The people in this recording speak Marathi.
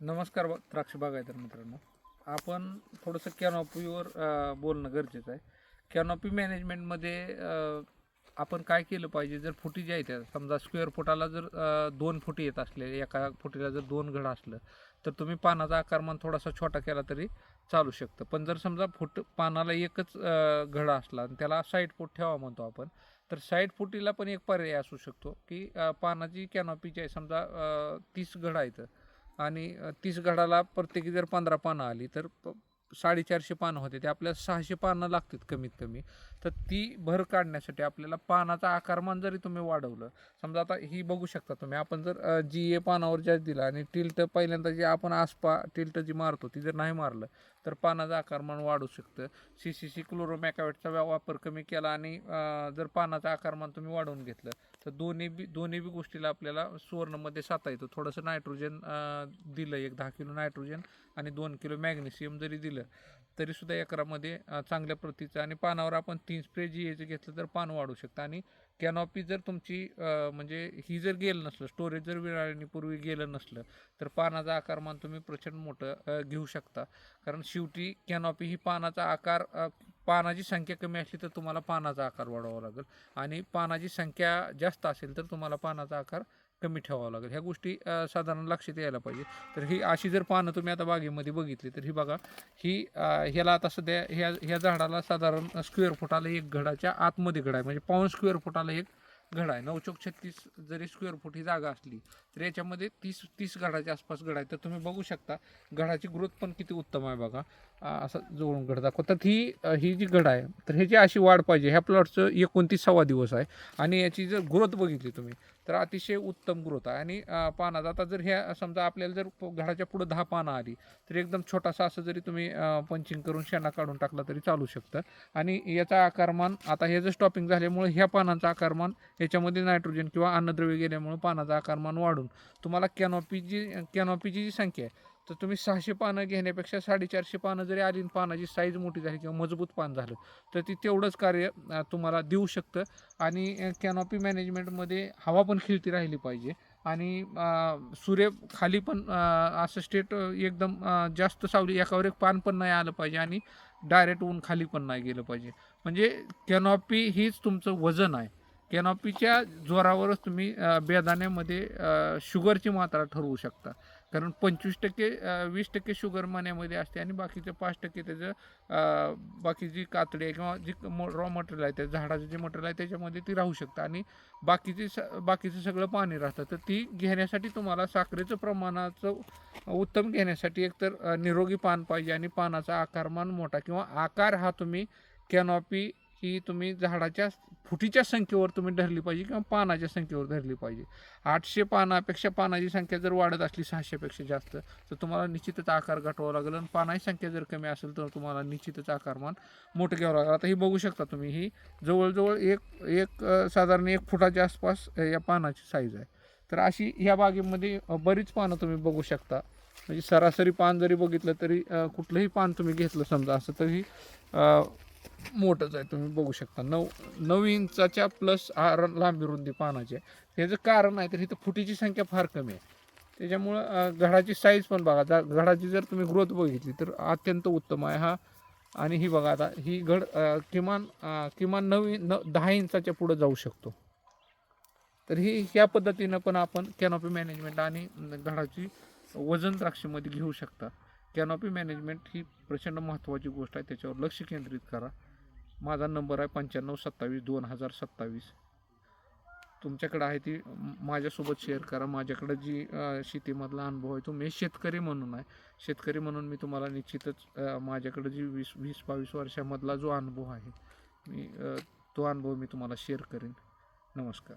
नमस्कार द्राक्ष बागायतर मित्रांनो. आपण थोडंसं कॅनॉपीवर बोलणं गरजेचं आहे. कॅनॉपी मॅनेजमेंटमध्ये आपण काय केलं पाहिजे? जर फुटी जी आहे त्या समजा स्क्वेअर फुटाला जर दोन फुटी येत असले एका फुटीला जर दोन घड असलं तर तुम्ही पानाचा आकारमान थोडासा छोटा केला तरी चालू शकतं. पण जर समजा फुट पानाला एकच घड असला आणि त्याला साईड फूट ठेवा म्हणतो आपण तर साईड फुटीला पण एक पर्याय असू शकतो की पानाची कॅनॉपी जी आहे समजा तीस घड आहेत आणि तीस घडाला प्रत्येकी जर पंधरा पानं आली तर प- साडेचारशे पानं होते. ते आपल्याला सहाशे पानं लागतात कमीत कमी. तर ती भर काढण्यासाठी आपल्याला पानाचा आकारमान जरी तुम्ही वाढवलं समजा आता ही बघू शकता तुम्ही आपण जर जी ए पानावर जास्त दिला आणि टिल्ट पहिल्यांदा जे आपण आसपा टिल्ट जी मारतो ती जर नाही मारलं तर पानाचं आकारमान वाढू शकतं. सी सी सी क्लोरोमॅकावेटचा वापर कमी केला आणि जर पानाचं आकारमान तुम्ही वाढवून घेतलं तर दोन्ही बी दोन्ही बी गोष्टीला आपल्याला सुवर्णमध्ये साता येतो. थोडंसं नायट्रोजन दिलं एक दहा किलो नायट्रोजन आणि दोन किलो मॅग्नेशियम जरी दिलं तरीसुद्धा एकरामध्ये चांगल्या प्रतीचं आणि पानावर आपण तीन स्प्रे जी याचं घेतलं तर पान वाढू शकतं. आणि कॅनॉपी जर तुमची म्हणजे ही जर गेलं नसलं स्टोरेज जर विराळणीपूर्वी गेलं नसलं तर पानाचा आकारमान तुम्ही प्रचंड मोठं घेऊ शकता. कारण शेवटी कॅनॉपी ही पानाचा आकार पानाची संख्या कमी असली तर तुम्हाला पानाचा आकार वाढवावा लागेल. आणि पानाची संख्या जास्त असेल तर तुम्हाला पानाचा आकार कमी ठेवावं लागेल. ह्या गोष्टी साधारण लक्षात यायला पाहिजे. तर ही अशी जर पानं तुम्ही आता बागेमध्ये बघितली तर ही बघा ही ह्याला आता सध्या ह्या ह्या झाडाला साधारण स्क्वेअर फुटाला एक घडाच्या आतमध्ये घडा आहे. म्हणजे पाऊन स्क्वेअर फुटाला एक घड आहे. नऊ चौक छत्तीस जरी स्क्वेअर फूट ही जागा असली तर याच्यामध्ये तीस तीस घडाच्या आसपास घड आहे. तर तुम्ही बघू शकता घडाची ग्रोथ पण किती उत्तम आहे बघा. असं जोडून घड दाखवतात ही ही जी घड आहे तर ह्याची अशी वाढ पाहिजे. ह्या प्लॉटचं एकोणतीस सव्वा दिवस आहे. आणि याची जर ग्रोथ बघितली तुम्ही तर अतिशय उत्तम ग्रोथ आहे. आणि पानात पानाचा आता जर ह्या समजा आपल्याला जर घराच्या घडाच्या पुढं दहा पानं आली तर एकदम छोटासा असं जरी तुम्ही पंचिंग करून शेणा काढून टाकला तरी चालू शकतं. आणि याचा आकारमान आता हे जर स्टॉपिंग झाल्यामुळे ह्या पानाचा आकारमान याच्यामध्ये नायट्रोजन किंवा अन्नद्रव्य गेल्यामुळे पानाचा आकारमान वाढून तुम्हाला कॅनॉपी जी कॅनॉपीची जी संख्या आहे तर तुम्ही सहाशे पानं घेण्यापेक्षा साडेचारशे पानं जरी आली पानाची साईज मोठी झाली किंवा मजबूत पान झालं तर ती तेवढंच कार्य तुम्हाला देऊ शकतं. आणि कॅनॉपी मॅनेजमेंटमध्ये हवा पण खिळती राहिली पाहिजे. आणि सूर्य खाली पण असं स्टेट एकदम जास्त सावली एकावर एक पान पण नाही आलं पाहिजे आणि डायरेक्ट ऊन खाली पण नाही गेलं पाहिजे. म्हणजे कॅनॉपी हीच तुमचं वजन आहे. कॅनॉपीच्या जोरावरच तुम्ही बेदाण्यामध्ये शुगरची मात्रा ठरवू शकता. कारण पंचवीस टक्के वीस टक्के शुगर मण्यामध्ये असते आणि बाकीचं पाच टक्के त्याचं बाकी जी कातडी आहे किंवा जी रॉ मटेरियल आहे त्या झाडाचं जे मटेरियल आहे त्याच्यामध्ये ती राहू शकतं. आणि बाकीचे स बाकीचं सगळं पाणी राहतं. तर ती घेण्यासाठी तुम्हाला साखरेचं प्रमाणाचं उत्तम घेण्यासाठी एकतर निरोगी पान पाहिजे आणि पानाचा आकारमान मोठा किंवा आकार हा तुम्ही कॅनॉपी की तुम्ही झाडाच्या फुटीच्या संख्येवर तुम्ही धरली पाहिजे किंवा पानाच्या संख्येवर धरली पाहिजे. आठशे पानापेक्षा पानाची संख्या जर वाढत असली सहाशेपेक्षा जास्त तर तुम्हाला निश्चितच आकार गाठवावा लागेल आणि पानाची संख्या जर कमी असेल तर तुम्हाला निश्चितच आकारमान मोठं घ्यावं लागेल. आता ही बघू शकता तुम्ही ही जवळजवळ एक एक साधारण एक फुटाच्या आसपास या पानाची साईज आहे. तर अशी ह्या बागेमध्ये बरीच पानं तुम्ही बघू शकता. म्हणजे सरासरी पान जरी बघितलं तरी कुठलंही पान तुम्ही घेतलं समजा असं तरी मोठंच आहे तुम्ही बघू शकता. नऊ नऊ इंचाच्या प्लस लांबी रुंदी पानाची आहे. ह्याचं कारण आहे तर इथं फुटीची संख्या फार कमी आहे. त्याच्यामुळं घडाची साईज पण बघा. जा- घडाची जर तुम्ही ग्रोथ बघितली तर अत्यंत उत्तम आहे हा. आणि ही बघा आता ही घड किमान किमान नऊ न दहा इंचाच्या पुढं जाऊ शकतो. तर ही ह्या पद्धतीनं पण आपण कॅनॉपी मॅनेजमेंट आणि घडाची वजन द्राक्षेमध्ये घेऊ शकता. कॅनॉपी मॅनेजमेंट ही प्रचंड महत्त्वाची गोष्ट आहे. त्याच्यावर लक्ष केंद्रित करा. माझा नंबर आहे पंच्याण्णव सत्तावीस दोन हजार सत्तावीस. तुमच्याकडे आहे ती माझ्यासोबत शेअर करा. माझ्याकडे जी शेतीमधला अनुभव आहे तो मी शेतकरी म्हणून आहे. शेतकरी म्हणून मी तुम्हाला निश्चितच माझ्याकडं माझ्याकडे जी वीस वीस बावीस वर्षामधला जो अनुभव आहे मी तो अनुभव मी तुम्हाला शेअर करेन. नमस्कार.